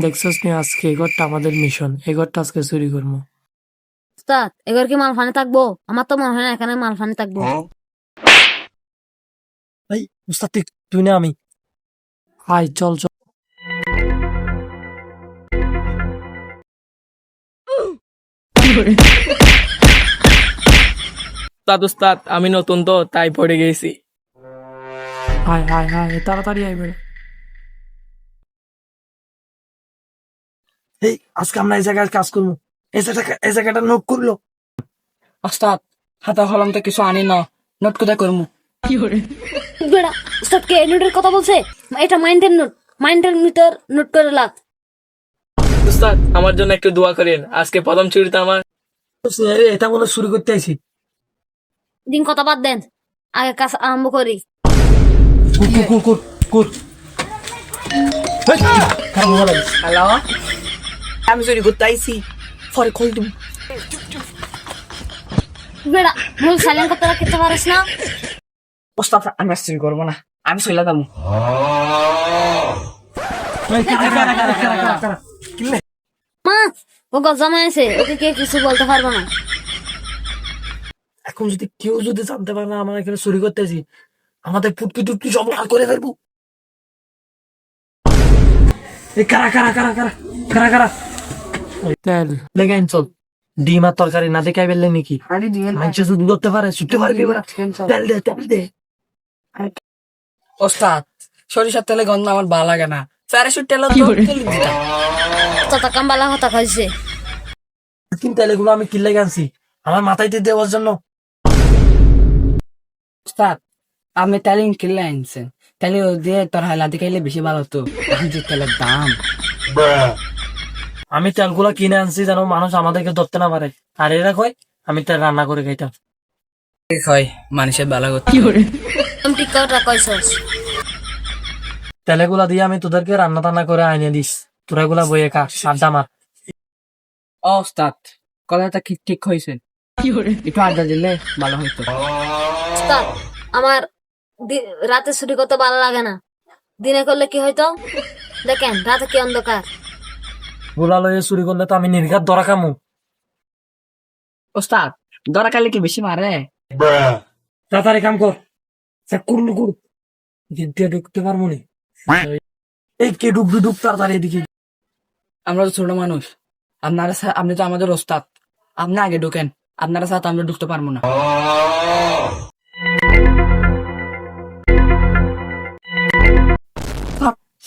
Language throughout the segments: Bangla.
দেখছস নি আজকে? এই ঘরটা আমাদের মিশন এই ঘরটা আজকে চুরি করব। উস্তাদ এবার কি মালফানি থাকব? আমার তো মনে হয় না এখানে মালফানি থাকব। এই উস্তাদ তুই না আমি। আয় চল চল। উস্তাদ উস্তাদ আমি নতুন তো তাই পড়ে গেছি। আয় আয় আয় তাড়াতাড়ি আয় এই আজকে আমরা এই জায়গায় কাজ করব। এই জায়গাটা এই জায়গাটা নোট করল। ওস্তাদ হাতা কলম তো কিছু আনি না। নোট কোথায় করব বেড়া উস্তাদ কে নোটের কথা বলছে? এটা মাইন্ডের নোট মাইন্ডের ভিতর নোট করে লাগ উস্তাদ আমার জন্য একটু দোয়া করেন আজকে প্রথম চুরিতে আমার এটা মনে শুরু করতে আছি দিন কথা বাদ দেন। আগে কাজ আরম্ভ করি। কুর কুর কুর কুর কুর। হ্যালো আমি চুরি করতে আইছি পরে কল দিব বেড়া মূল সাইলেন্ট করতে রাখতে পারিস না ওস্তাদ আমি আর চুরি করব না আমি চলে যাব মা ও গজামাই ওকে কে কিছু বলতে পারব না এখন যদি কেউ যদি জানতে পারে না আমরা এখানে চুরি করতেছি আমাদের পুটকি টুটকি সব লাল করে ফেলব এই কারা কারা কারা কারা কারা কারা তেল। লেগে আইন চল। ডিম আর তরকারি না দেখাই নাকি? মাংস শুধু ধরতে পারে ছুটতে পারবি তেল দে তেল দে। ওস্তাদ সরিষার তেলে গন্ধ আমার ভালো লাগে না। প্যারাশুট তেল কথা কইছে কিন্তু তেলগুলো আমি কিনলে আনছি। আমার মাথায় দিয়ে দেওয়ার জন্য। ওস্তাদ আপনি তেলিং কিনলে আনছেন। তেলে দিয়ে তোর হাইলাদি খাইলে বেশি ভালো হতো। তেলের দাম। আমি তেলগুলো কিনে আনছি যেন মানুষ আমাদেরকে ধরতে না পারে। আর এরা কয় আমি তেল রান্না করে খাইতাম। হয় মানুষের তেলেগুলা দিয়ে আমি তোদেরকে রান্না টান্না করে আইনে দিস। তোরা গুলা বইয়ে খা আড্ডা মার। ও ওস্তাদ কথাটা ঠিক ঠিক হয়েছে একটু আড্ডা দিলে ভালো হইতো। আমার দি- রাতে ছুটি করতে ভালো লাগে না। দিনে করলে কি হইতো? দেখেন রাতে কি অন্ধকার। গোলা লয়ে চুরি করলে তো আমি নির্ঘাত ধরা খামু। ওস্তাদ দরা কালে কি বেশি মারে তাড়াতাড়ি কাম কর চেক করলু কর দিয়ে ঢুকতে পারব নি। এই কে ঢুক তাড়াতাড়ি এদিকে। আমরা তো ছোট মানুষ। আপনারা আপনি তো আমাদের ওস্তাদ। আপনি আগে ঢুকেন। আপনারা সাথে আমরা ঢুকতে পারব না।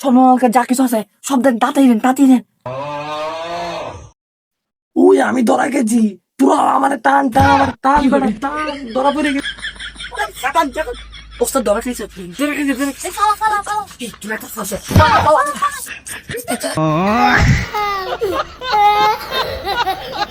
সমালকে যা কিছু আছে সব দেন তাতেই দেন তাতেই দেন। ওই আমি ধরা গেছি পুরো আমার টান টান আমার টান বেটা, টান ধরা পড়ে গেছে। ওস্তাদ দরা খেয়েছে। তুমি একটা